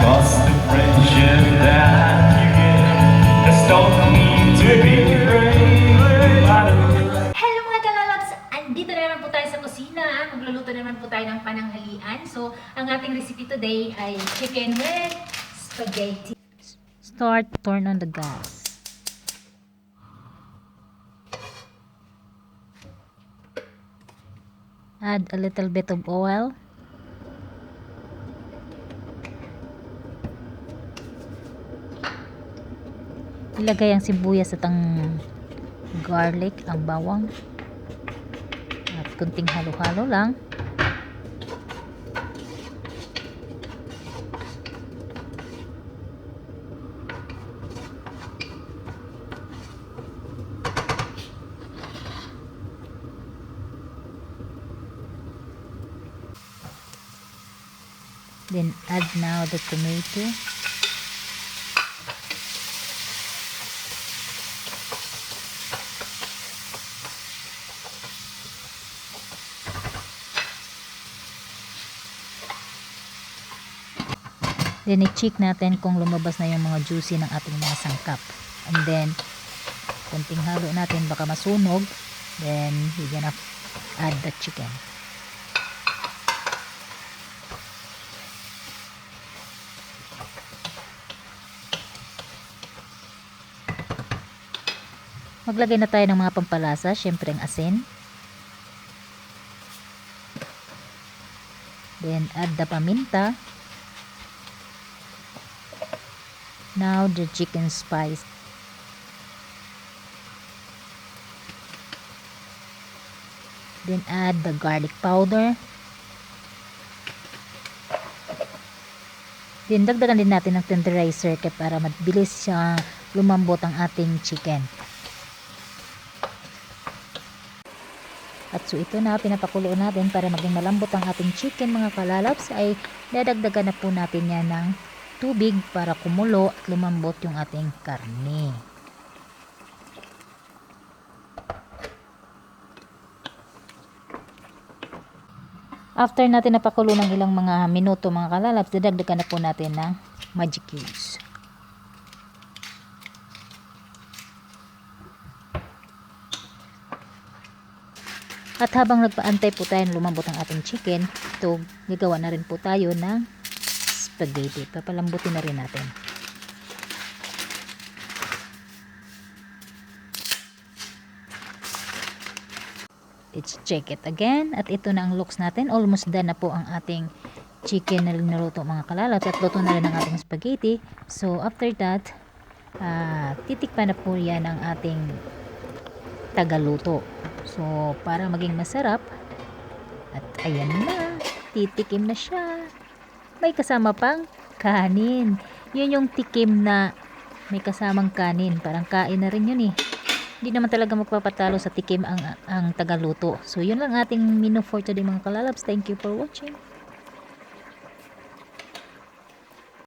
Cause the friendship that you get Just don't need to be great Hello mga kalalots! Andito na naman po tayo sa kusina. Magluluto naman po tayo ng pananghalian. So, ang ating recipe today ay chicken with spaghetti. Start, turn on the gas. Add a little bit of oil. Ilagay ang sibuyas at ang garlic, ang bawang. At kunting halo-halo lang. Then add now the tomato. Then i-check natin kung lumabas na yung mga juicy ng ating mga sangkap. And then kunting halo natin baka masunog. Then we're gonna add the chicken. Maglagay na tayo ng mga pampalasa, syempre ang asin. Then add the paminta. Now the chicken spice. Then add the garlic powder. Then dagdagan din natin ng tenderizer kaya para mabilis siya lumambot ang ating chicken. At so ito na, pinapakulo natin para maging malambot ang ating chicken mga kalalaps ay dadagdagan na po natin yan ng tubig para kumulo at lumambot yung ating karne. After natin napakulo ng ilang mga minuto mga kalalaps, dadagdagan na po natin ng magic cubes. At habang nagpaantay po tayo na lumambot ang ating chicken, ito, gagawa na rin po tayo ng spaghetti. Papalambutin na rin natin. Let's check it again. At ito na ang looks natin. Almost done na po ang ating chicken na niluto mga kalalat. At luto na rin ang ating spaghetti. So, after that, ah, titikpan na po yan ang ating tagaluto. So, para maging masarap, at ayan na, titikim na siya. May kasama pang kanin. Yun yung tikim na may kasamang kanin. Parang kain na rin yun eh. Hindi naman talaga magpapatalo sa tikim ang, ang tagaluto. So, yun lang ating menu for today mga kalalabs. Thank you for watching.